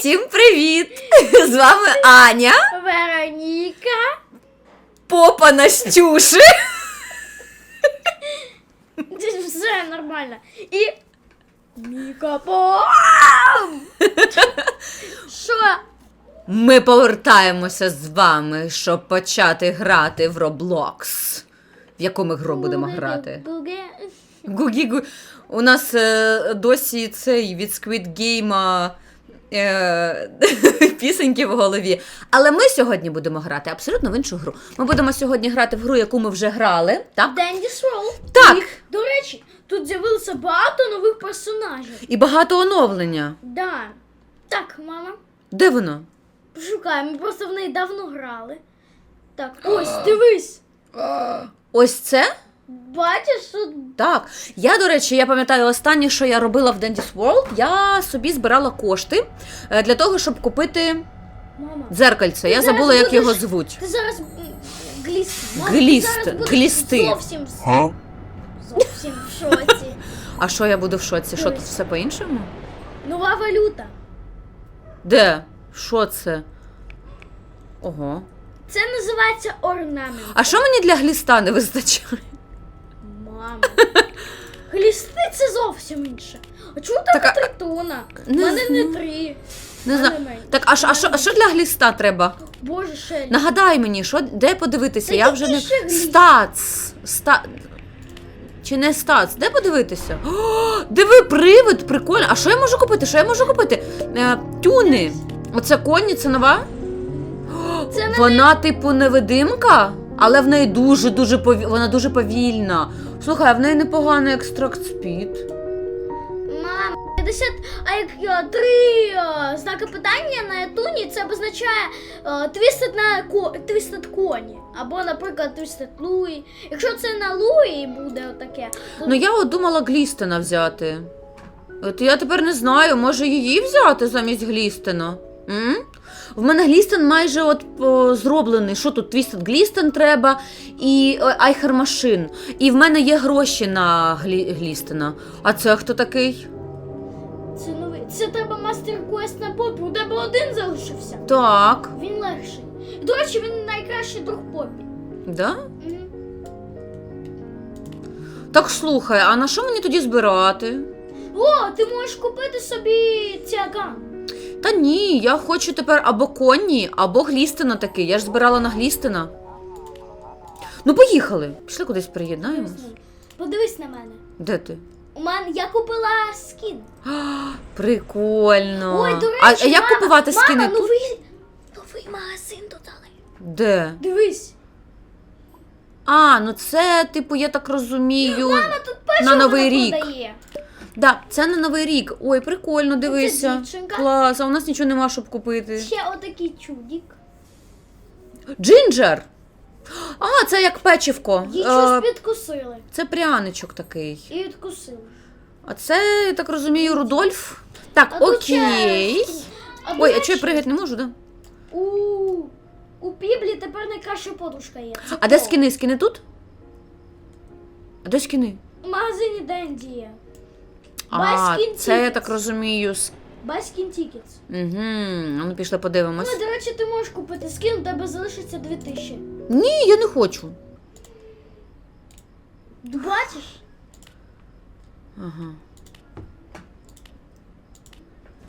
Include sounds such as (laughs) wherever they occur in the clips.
Всім привіт! (laughs) З вами Аня, Вероніка. попа Настюши. Все нормально. І. Міка Пом! Що? Ми повертаємося з вами, щоб почати грати в Roblox. В яку ми гру будемо грати? Гугі-гу. У нас е, досі цей від Squid Game (laughs) пісеньки в голові. Але ми сьогодні будемо грати абсолютно в іншу гру. Ми будемо сьогодні грати в гру, яку ми вже грали. Так? Денді Свол. Так. І, до речі, тут з'явилося багато нових персонажів. І багато оновлення. Да. Так, мама, Де воно? пошукаємо. Ми просто в неї давно грали. Так, ось, дивись. Ось це? Бачиш, тут Так. Я, до речі, я пам'ятаю останнє, що я робила в Dandy's World, я собі збирала кошти е, для того, щоб купити мама. дзеркальце. Я забула, як його звуть. Ти зараз гліст. Мама, Гліст, ти зараз глісти. Зовсім, Huh? зовсім в шоці. А що я буду в шоці? Що тут все по-іншому? Нова валюта. Де? Що це? Ого. Це називається орнамент. А що мені для гліста не вистачає? Мама. Глісти (laughs) це зовсім інше. А чому Так, так а- три тона? У Не мене не три. Не знаю. Так, а, що- а, що, а що для гліста треба? Боже, Шелі. Нагадай мені, що, де подивитися? Та Я вже не. ще гліст? Стац. Ста... Чи не стац? Де подивитися? О, (gasps) диви, привид, прикольно. А що я можу купити? Що я можу купити? Е, тюни. Оце коні, це нова? Це не Вона, типу, невидимка, але в неї дуже-дуже пові... вона дуже повільна. Слухай, а в неї непоганий екстракт спід. Мам, 50, а як е, три е, знаки питання на етуні, це обозначає е, twisted на ко, twisted коні. Або, наприклад, twisted Луї. Якщо це на Луї буде отаке, то Ну я от думала Глістена взяти. От я тепер не знаю, може її взяти замість Глістена. М? В мене Глістен майже от о, зроблений. Що тут? Твістед Глістен треба і е, Айхер Машин. І в мене є гроші на Глі... Глістена. А це хто такий? це новий. Це треба мастер-квест на попі. У тебе один залишився. Так. Він легший. До речі, він найкращий друг попі. Да? Так слухай, а на що мені тоді збирати? О, ти можеш купити собі тяган. Та ні, я хочу тепер або коні, або Глістена такий. Я ж збирала на Глістена. Ну, поїхали. Пішли кудись приєднаємось. Подивись на мене. Де ти? У мене я купила скін. А, Прикольно. Ой, до речі, а, а як мама, купувати мама, тут? новий, новий магазин додали. Де? Дивись. А, ну це, типу, я так розумію. Мама, тут перше На Новий рік. продає. Да, це на Новий рік. Ой, прикольно, дивися. дівчинка. Клас, а у нас нічого нема, щоб купити. Ще отакий чудик. Джинджер. А, це як печивко. Її Е, щось підкусили. це пряничок такий. І відкусили. А це, я так розумію, Рудольф. Так, А тут окей. ще- А, Ой, а чого я пригати не можу, да? У, у Піблі тепер найкраща подушка є. Це А де скини? Скини тут? А де скини? В магазині Денді є. А, Баскін це я Tickets. так розумію. З... Баскін Tickets. Угу. Ну, пішли подивимось. Ну, до речі, ти можеш купити скін, у тебе залишиться 2000. Ні, я не хочу. Бачиш? Ага.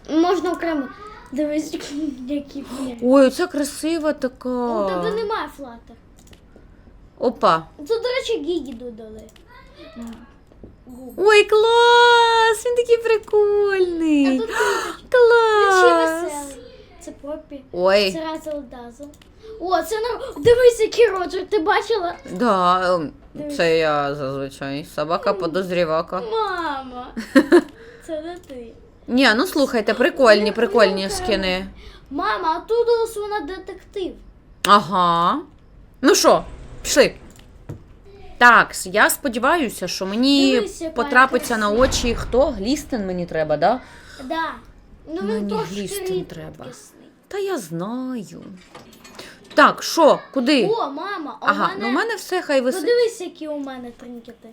Можна окремо. Дивись, які. Ой, оця красива У тебе така. немає флатер. Опа. Тут, до речі, гігі додали. Ой, клас! Він такий А прикольний. тут квіточки. (gasps) Клас! Це попі. Ой, Це Разел Дазл. О, це на. Дивись, який Роджер, ти бачила? да, ем, Дивись. це я зазвичай. Собака подозрівака. Мама. (laughs) Це не ти. Ні, ну слухайте, прикольні, прикольні скини. Мама, а тут ось вона детектив. Ага. Ну що, пішли. Так, я сподіваюся, що мені Дивися, яка потрапиться на красива. очі хто? Глістен мені треба, да? Да. Ну Мені трошки глістин треба. рідкісний. Та я знаю. Так, що, куди? О, мама, а ага, мене... ну у мене все хай висить. Подивись, які у мене тринкети.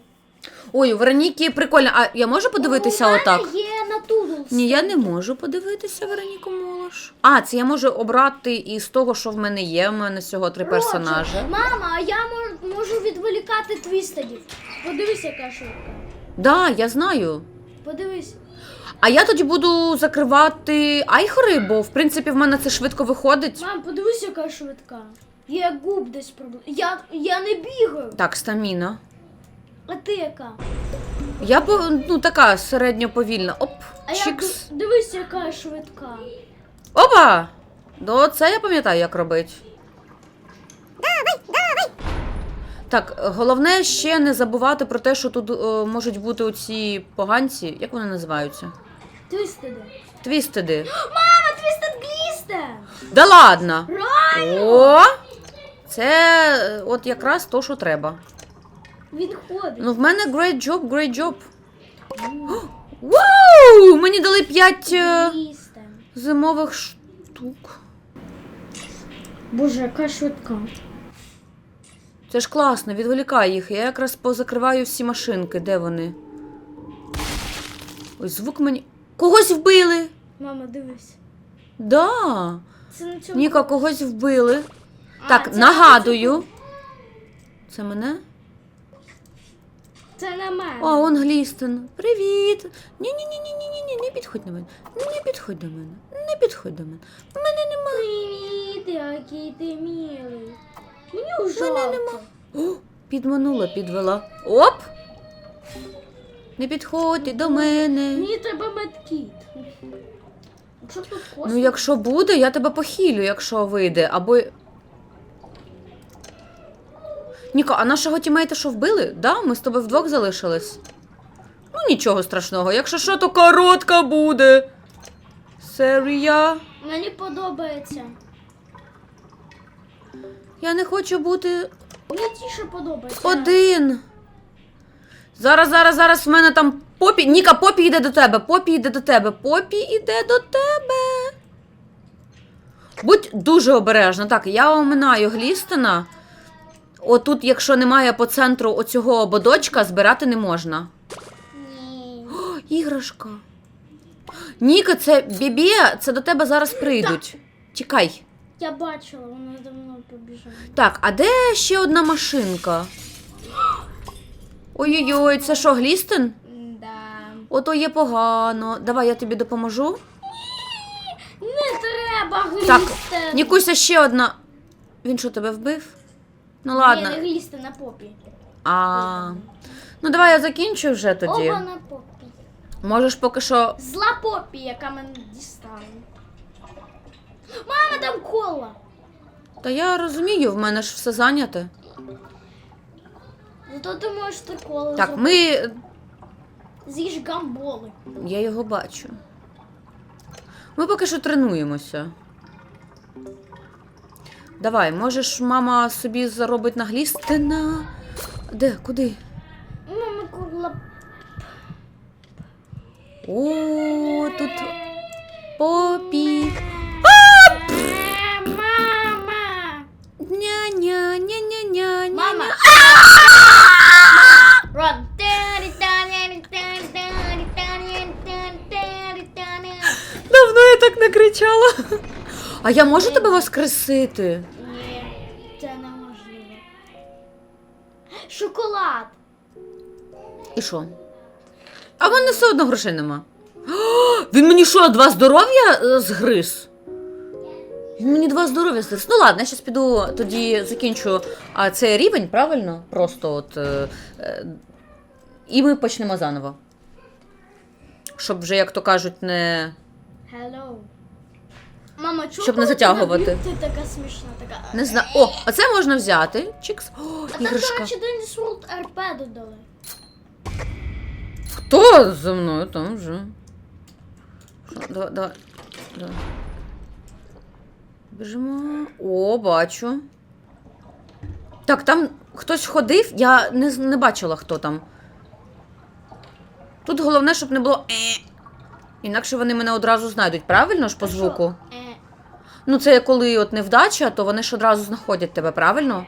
Ой, у Вероніки прикольно. А я можу подивитися У мене отак? є на Тудулс. Ні, я не можу подивитися Вероніку Молош. А, це я можу обрати із того, що в мене є. У мене всього три Роджер, персонажі. Мама, а я мож- можу відволікати твістедів. Подивись, яка швидка. Да, я знаю. Подивись. А я тоді буду закривати айхори, бо в принципі в мене це швидко виходить. Мам, подивись, яка швидка. Я губ десь проблем. Я, я не бігаю. Так, стаміна. А ти яка? Я по- ну така середньо повільна. Оп, А я чікс. ду- дивись, яка швидка. Опа! До це я пам'ятаю, як робити. Так, головне ще не забувати про те, що тут е, можуть бути оці поганці. Як вони називаються? Твістеди. Твістеди. (gasps) Мама, твістед глістен! Да ладно! О! Це е, от якраз то, що треба. Він ходить. Ну, в мене great job, great job. Вау! Мені дали 5 Глістен. зимових штук. Боже, яка швидка. Це ж класно, відволікай їх. Я якраз позакриваю всі машинки. Де вони? Ой, звук мені. Когось вбили! Мама, дивись. Да. Це на цьому. Ніка, когось вбили. А, Так, це нагадую. Це мене? Це на мене. О, он Глістен. Привіт. Ні-ні-ні-ні-ні-ні, не підходь до мене. Не підходь до мене. Не підходь до мене. Мене нема. Привіт, який ти милий. Мені жалко. Мене нема. О, підманула, підвела. Оп! Не підходьте до мене. Мені треба медкіт. Якщо тут. Ну, якщо буде, я тебе похилю, якщо вийде. Або. Ніко, а нашого тімейта що вбили? Да, ми з тобою вдвох залишились. Ну, нічого страшного. Якщо що, то коротка буде. Серія. Мені подобається. Я не хочу бути Мені тіше подобається. один. Зараз, зараз, зараз в мене там попі. Ніка, попі йде до тебе. Попі йде до тебе. Попі йде до тебе. Будь дуже обережна. Так, я оминаю Глістона. Отут, якщо немає по центру оцього ободочка, збирати не можна. Ні. О, іграшка. Ніка, це бібі, це до тебе зараз прийдуть. Тікай. Я бачила, вона давно побіжала. Так, а де ще одна машинка? Ой-ой-ой, це що, Глістен? Да. Ото є погано. Давай я тобі допоможу. Не треба Так, глісти. Нікуся ще одна. Він що, тебе вбив? Ну ладно. Не глісти на попі. А. Ну давай я закінчу вже тоді. Оба на попі. Можеш поки що. Зла попі, яка мене дістала. Мама, там кола. Та я розумію, в мене ж все зайняте. Зато ти можеш три кола Так, зробити. ми. З'їж гамболи. Я його бачу. Ми поки що тренуємося. Давай, можеш, мама собі заробить на Глістина. Де? Куди? Мама кула? О, тут попі. Мама! Ня-ня-ня-ня-ня. Мама! Рон! Давно я так не кричала. А я можу тебе воскресити? Ні, це неможливо. Шоколад! І що? А в мене все одно грошей нема. О, він мені що, два здоров'я е, згриз? Він мені два здоров'я згриз. Ну ладно, я зараз піду тоді закінчу а, цей рівень, правильно? Просто от. Е, е, і ми почнемо заново. Щоб вже, як то кажуть, не. Hello. Мама, чого Щоб не затягувати. Ти така смішна, така. Не знаю. О, а це можна взяти. Чікс. О, А там, до іграшка. речі, Денис World RP додали. Хто за мною там вже? Що, Давай, давай. давай. Біжимо. О, бачу. Так, там хтось ходив, я не, з- не бачила, хто там. Тут головне, щоб не було. «е». Інакше вони мене одразу знайдуть, правильно ж по звуку? Е, Ну, це коли от невдача, то вони ж одразу знаходять тебе, правильно?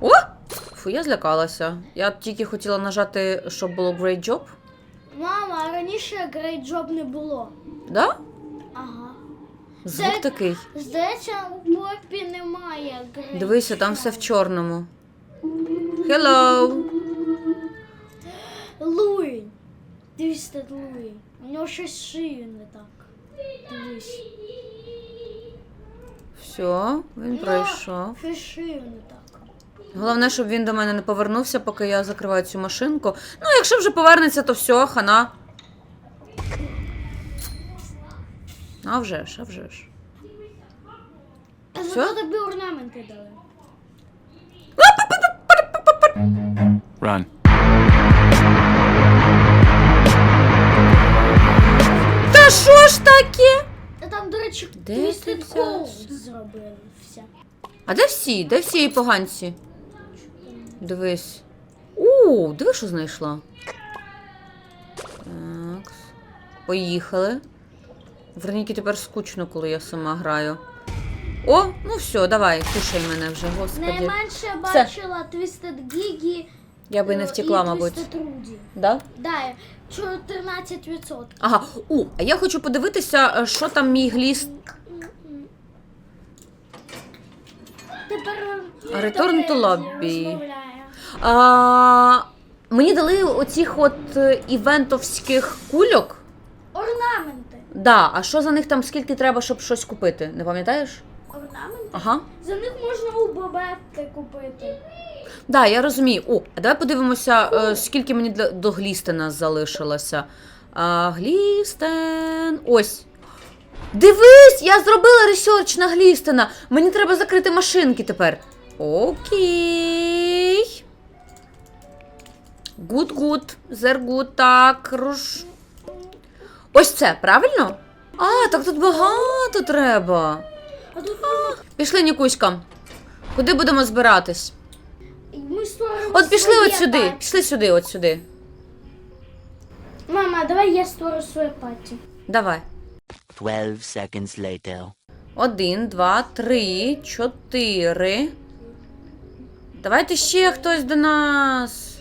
О! Фу, я злякалася. Я тільки хотіла нажати, щоб було Great Job. Мама, а раніше Great Job не було. Да? Ага. Звук Це- такий. Здається, у Попі немає Great Дивися, там все в чорному. Hello! Луї. Твістед Луї. У нього щось з шиєю не так. Дивись. Все, він пройшов. Щось з не так. Головне, щоб він до мене не повернувся, поки я закриваю цю машинку. Ну, якщо вже повернеться, то все, хана. А вже ж, а вже ж. Зато тобі орнаменти дали. Run. Що ж таке? Та там, до речі, Де Twisted ти Cold взявся? А де всі? Де всі і поганці? Дивись. У, диви, що знайшла. Так. Поїхали. Верніки тепер скучно, коли я сама граю. О, ну все, давай, кушай мене вже, господи. Найменше бачила Twisted Gigi Я би не е, втекла, і мабуть. Twisted Rudy. Да? Да, 14%. Ага, у, а я хочу подивитися, е, що там мій гліст. Тепер Return to lobby. А, мені дали оцих от е, івентовських кульок. Орнаменти. Да, а що за них там скільки треба, щоб щось купити? Не пам'ятаєш? Орнаменти? Ага. За них можна у бабетки купити. Да, я розумію. О, а давай подивимося, е, скільки мені для, до Глістена залишилося. А, Глістен. Ось. Дивись, я зробила ресерч на Глістена. Мені треба закрити машинки тепер. Окей. Гуд, гуд. Зер гуд. Так, руш. Ось це, правильно? А, так тут багато треба. Пішли, Нікуська. Куди будемо збиратись? Ми створимо От пішли своє от сюди, паті. пішли сюди, от сюди. Мама, давай я створю своє паті. Давай. 12 seconds later. Один, два, три, чотири. Давайте ще хтось до нас.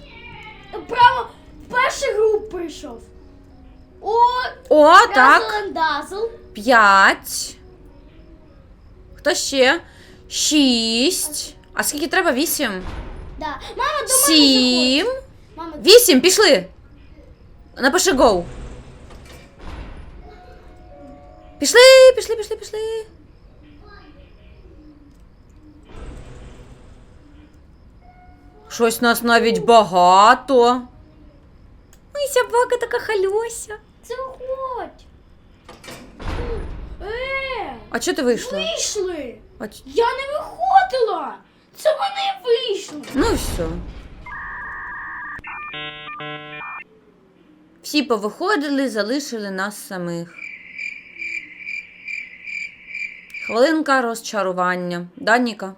Право, перший груп прийшов. О, О, так. П'ять. Хто ще? Шість. А скільки треба? Вісім? Да. Мама, до Сім. Мама, Вісім, пішли. Напиши гоу. Пішли, пішли, пішли, пішли. Щось нас навіть багато. Ой, собака така хальося. заходь. Е, А чого ти вийшла? вийшли. А ч- Я не виходила. Це вони вийшли. Ну і все. Всі повиходили, залишили нас самих. Хвилинка розчарування. Да, Ніка?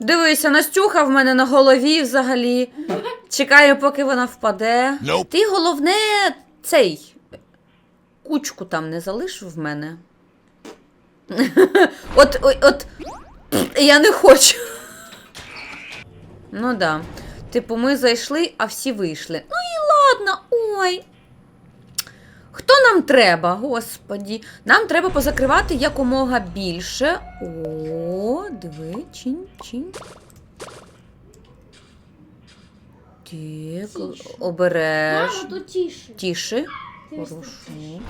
Дивися, Настюха в мене на голові взагалі. Чекаю, поки вона впаде. Nope. Ти головне цей. Кучку там не залиш в мене. (laughs) от, от, от. Я не хочу. Ну да. Типу, ми зайшли, а всі вийшли. Ну і ладно, ой. Хто нам треба, господі? Нам треба позакривати якомога більше. О, диви, чинь, чинь. Так, Тише. обереж. Мама. Тише. Ти Хорошо.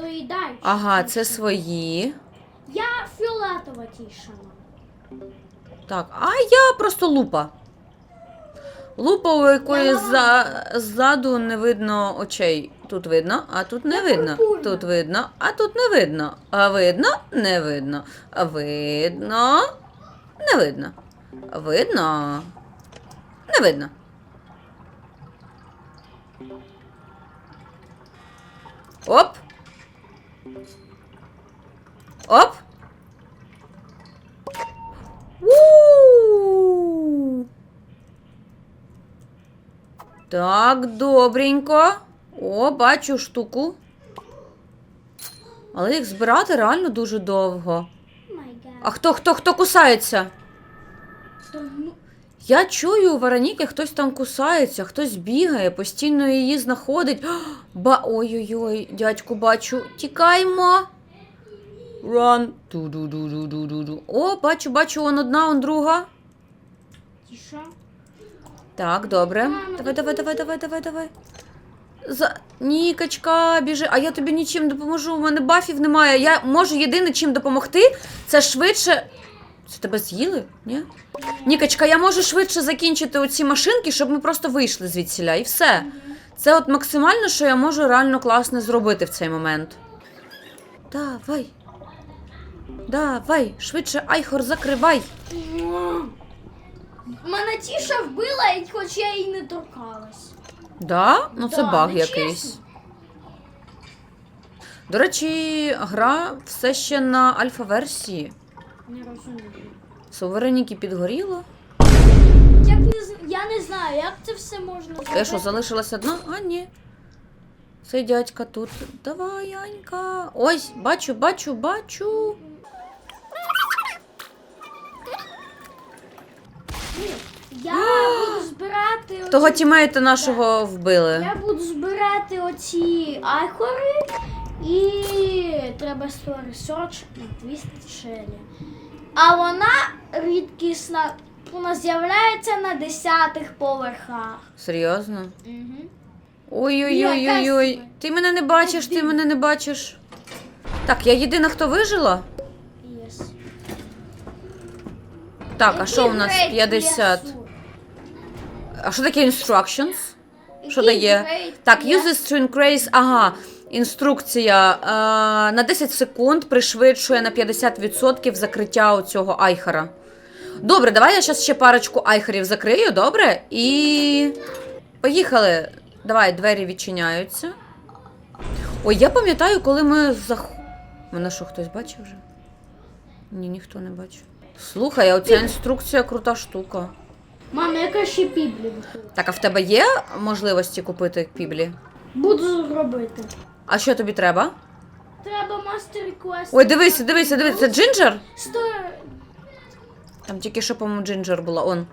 Доїдай. Ага, це свої. Я фіолетова тіша. Так, а я просто лупа. Лупа, у якої Я за, ззаду не видно очей. Тут видно, а тут не Я видно. пурпурна. Тут видно, а тут не видно. А видно, не видно. А видно, не видно. Видно. Не видно. Оп. Оп. У. Так, добренько. О, бачу штуку. Але їх збирати реально дуже довго. А хто, хто, хто кусається? Я чую, у Вероніки хтось там кусається, хтось бігає, постійно її знаходить. (gasps) Ба. Ой-ой-ой, дядьку бачу. Тікаймо. Run. Ду-ду-ду-ду-ду-ду. О, бачу, бачу, он одна, он друга. тиша. Так, добре. Мама, Давай, давай, давай, давай, давай, давай. За... Нікочка, біжи. А я тобі нічим допоможу. У мене бафів немає. Я можу єдине чим допомогти, це швидше. Це тебе з'їли? Ні? Нікочка, я можу швидше закінчити оці машинки, щоб ми просто вийшли звідсіля. І все. Це от максимально, що я можу реально класно зробити в цей момент. Давай. Давай, швидше, айхор, закривай. Мене тіша вбила, і хоч я їй не торкалась. Да? Ну це Да, баг якийсь. До речі, гра все ще на альфа-версії. Не розумію. Сувереніки підгоріло. Як не з- я не знаю, як це все можна зробити. Те, що залишилась одна? А, ні. Цей дядька тут. Давай, Анька. Ось, бачу, бачу, бачу. Я (gasps) буду збирати Того тімейта нашого вбили. Я буду збирати оці айхори і треба створити search на Twisted Shelly. А вона рідкісна, вона з'являється на десятих поверхах. Серйозно? Угу. Ой-ой-ой-ой-ой. Ти мене не бачиш, ти мене не бачиш. Так, я єдина, хто вижила? Так, а що у нас 50? А що таке instructions? Що дає? Так, uses to increase, ага, інструкція. Е, на 10 секунд пришвидшує на 50% закриття цього айхера. Добре, давай я зараз ще парочку айхерів закрию, добре? І. Поїхали. Давай, двері відчиняються. Ой, я пам'ятаю, коли ми зах... Мене що, хтось бачив вже? Ні, ніхто не бачив. Слухай, а оця інструкція крута штука. Мама, яка ще піблі виходить? Так, а в тебе є можливості купити піблі? Буду робити. А що тобі треба? Треба мастер квест. Ой, дивися, дивися, дивися, це джинджер? Сто... Там тільки що, по-моєму, джинджер була. Он,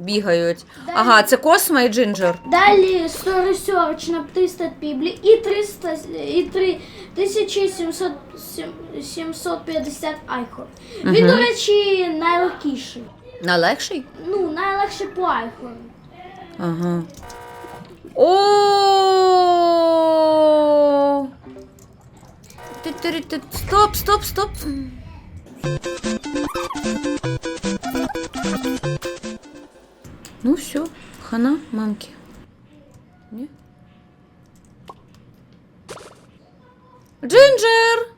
бігають. Ага, це Косма і джинджер. Далі Story Search на 300 піблі і 300 і 3700 750 айхор. Він, до речі, найлегкіший. Найлегший? Ну, найлегший по айхору. Ага. О! Стоп, стоп, стоп. Ну все, хана мамки. Ні? Джинджер!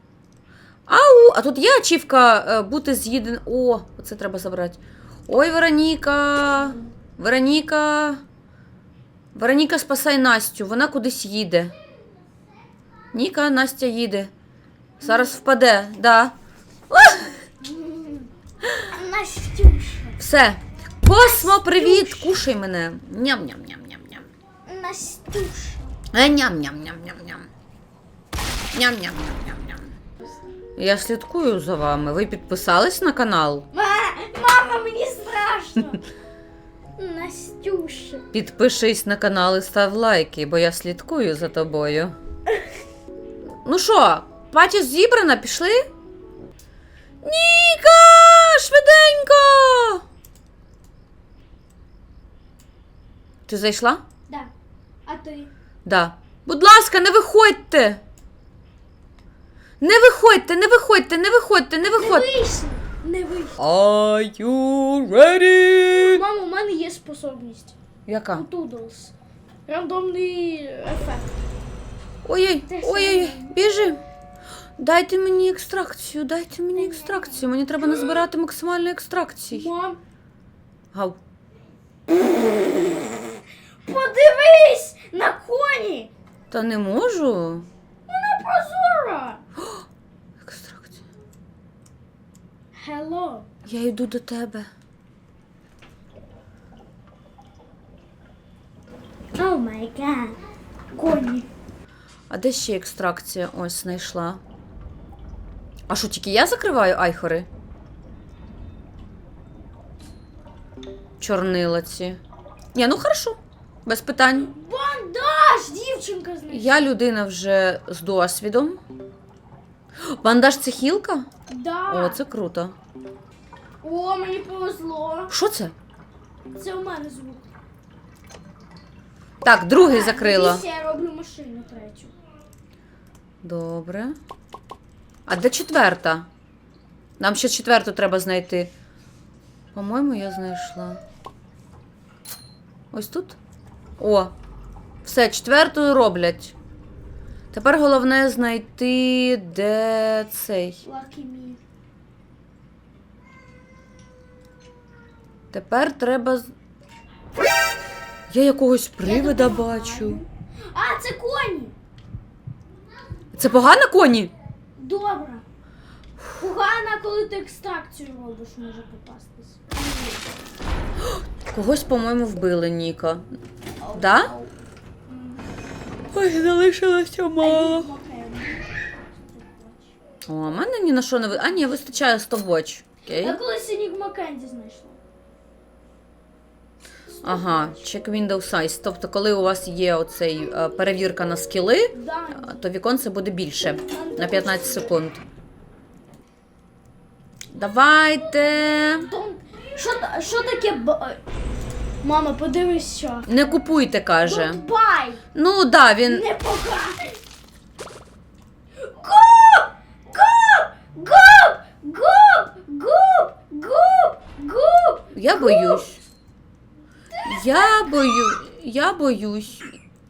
Ау! А тут є ачівка е, бути з'їден. О, оце треба забрати. Ой, Вероніка! Вероніка! Вероніка, спасай Настю, вона кудись їде. Ніка, Настя їде. Зараз впаде, да. Настюша. Все. Космо, привіт! Кушай мене. Ням-ням-ням-ням-ням. Настюша. Е, Ням-ням-ням-ням-ням. Ням-ням-ням-ням-ням. Я слідкую за вами. Ви підписались на канал? Мама, мені страшно. (laughs) Настюша. Підпишись на канал і став лайки, бо я слідкую за тобою. (laughs) Ну що, паті зібрана, пішли? Ніка! Швиденько! Ти зайшла? Да. А ти? Да. Будь ласка, не виходьте! Не виходьте, не виходьте, не виходьте, не Не виходьте. вийшло. Не вийшло. Are you ready? Мама, у мене є способність. Яка? Toodles. Рандомний ефект. Ой-ой, Ти ой-ой, біжи. Дайте мені екстракцію, дайте мені екстракцію. Мені треба назбирати максимально екстракцій. Мам, Гав. Подивись на коні. Та не можу. Вона прозора. (gasps) Екстракція. Hello. Я йду до тебе. О май гад. Коні. А де ще екстракція? Ось знайшла. А що, тільки я закриваю айхори? чорнила ці. Ні, ну хорошо. Без питань. Бандаж, дівчинка знайшла. Я людина вже з досвідом. Бандаж це хілка? Да. О, це круто. О, мені повезло. Що це? Це у мене звук. Так, другий закрила. Дивіться, я роблю машину третю. Добре. А де четверта? Нам ще четверту треба знайти. По-моєму, я знайшла. Ось тут? О, все, четверту роблять. Тепер головне знайти, де цей. Lucky. Тепер треба. Я якогось привида бачу. А, це коні. Це погано коні? Добре. Погано, коли ти екстракцію робиш, може попастись. Когось, по-моєму, вбили Ніка. Да? Ой, залишилося мало. О, а мене ні на що не ви. А, ні, вистачає стопвоч. Окей. Я колись Enigma Candy знайшла. Ага, check window size. Тобто, коли у вас є оцей е, перевірка на скіли, е, то віконце буде більше на 15 секунд. Давайте. Що, що таке б... Мама, подивись, що. Не купуйте, каже. Don't. Ну да, він. Не покай. Губ! Губ! Губ! Губ! Губ! Губ! Губ! Я боюсь. Я бою. Я боюсь.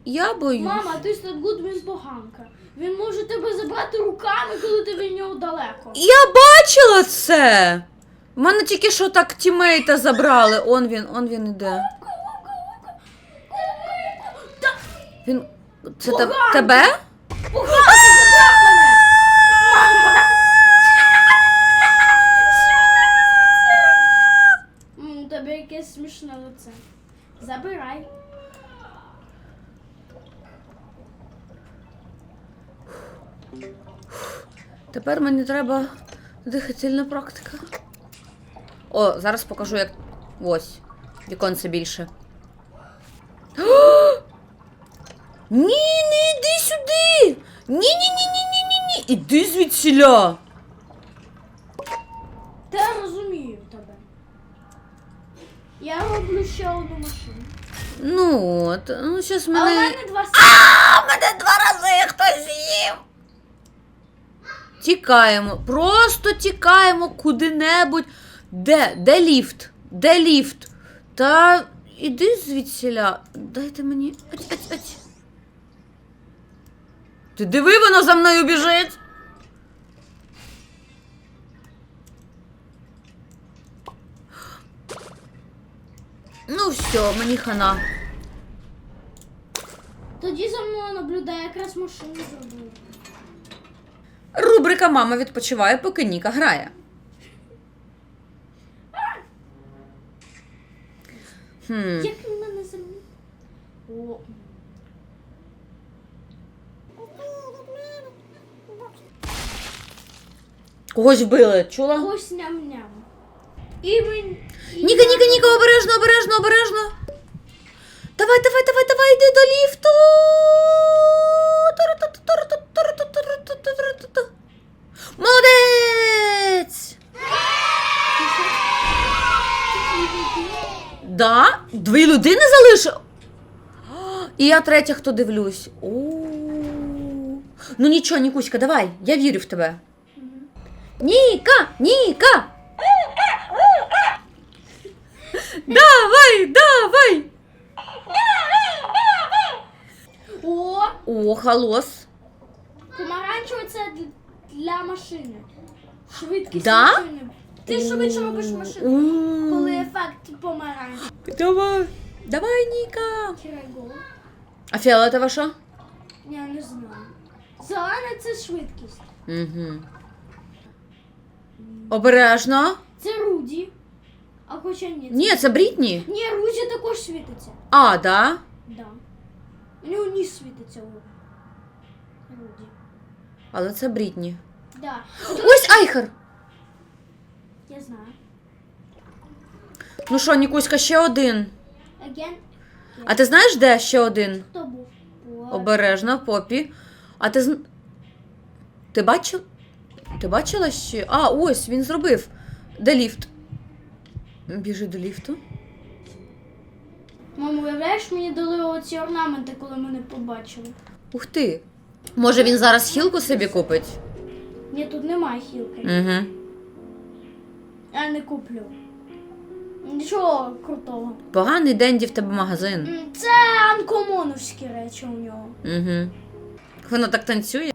Я боюсь. Мама, ти Гуд він поганка. Він може тебе забрати руками, коли ти від нього далеко. Я бачила це. В мене тільки що так тімейта забрали. Он він, он він іде. Він. Це те- Поганка! тебе? М, У тебе якесь смішне лице. Забирай. Тепер мені треба дихательна практика. О, зараз покажу, як. Ось. Віконце більше. (gasps) Ні, не йди сюди! Ні-ні-ні-ні-ні-ні-ні! Іди звідсіля! Та я розумію тебе. Я роблю ще одну машину. Ну от, ну щас А у мене. мене два А, мене два рази хтось з'їв. Тікаємо, просто тікаємо куди-небудь. Де? Де ліфт? Де ліфт? Та іди звідсіля. Дайте мені. Ать, ать, ать. Ти диви, воно за мною біжить. Ну все, мені хана. Тоді за мною наблюдає якраз машину зробила. Рубрика Мама відпочиває, поки Ніка грає. Хм. Як він мене зробив? О. Когось вбили, чула? Ось ням-ням. І і Ніка, Ніка, Ніка, обережно, обережно, обережно. Давай, давай, давай, давай, йди до ліфту. Молодець! Да? Дві людини залишив? І я третя, хто дивлюсь. О. Ну нічого, Нікуська, давай, я вірю в тебе. Ніка! Ніка! Давай, давай! О, О, холос. помаранчеве це для машини. Швидкість Да? машини. Ти швидше робиш машину, коли ефект помаранчевий. Давай. Давай, Ніка. Кірайгол. А фіолетова що? Я не знаю. Зелена це швидкість. Угу. Обережно. Це Руді. А хоча ні. це- Ні, це Брітні. Ні, Руді також світиться. А, да. Да. У нього ніс світиться у Руді. Але це Брітні. Да. Ось Айхер. Я знаю. Ну що, Нікуська, ще один. Again. А ти знаєш, де ще один? Хто був? Обережно, попі. А ти зн... Ти бачив? Ти бачила ще? А, ось він зробив. Де ліфт? Біжи до ліфту. Мамо, уявляєш, мені дали оці орнаменти, коли мене побачили. Ух ти. Може він зараз хілку собі купить? Ні, тут немає хілки. Угу. Я не куплю. Нічого крутого. Поганий Денді в тебе магазин. М, Це анкомоновські речі у нього. Угу. Воно так танцює.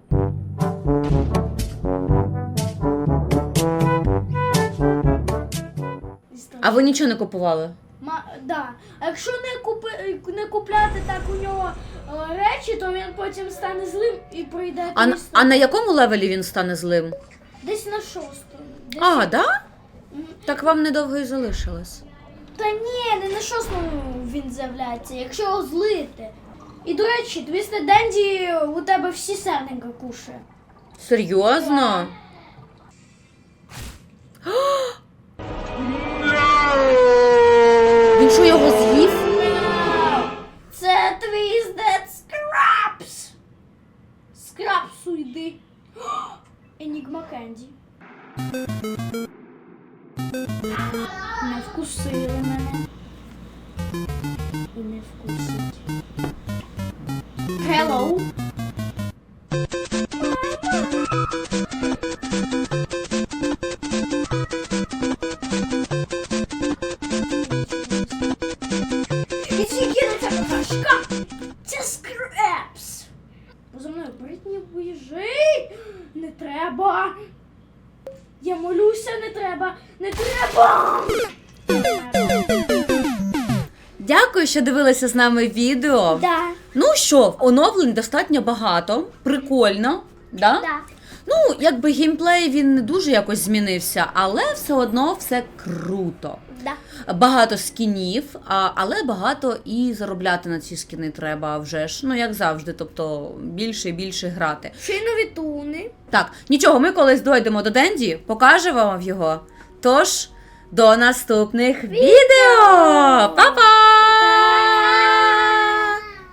А ви нічого не купували? Ма, да. А якщо не, купи, не купляти так у нього е, речі, то він потім стане злим і прийде А, на- а на якому левелі він стане злим? десь на шостому. Десь... А, да? Так вам недовго і залишилось. Та ні, не на шостому він з'являється, якщо його злити. І до речі, Твісте Денді у тебе всі серденька кушає. Серйозно? (gasps) Він що його з'їв? Це Twisted Scraps! Скрапсу йди. (gasps) Енігма Кенді. Не вкусили мене. І не вкусить. Hello. Що дивилися з нами відео. Да. Ну що, оновлень достатньо багато. Прикольно. Да? Да. Ну, якби геймплей він не дуже якось змінився, але все одно все круто. Да. Багато скінів, а, але багато і заробляти на ці скіни треба вже ж. Ну, як завжди, тобто більше і більше грати. Ще й нові туни. Так, нічого, ми колись дойдемо до Денді, покажемо вам його. Тож, до наступних відео! Па-па!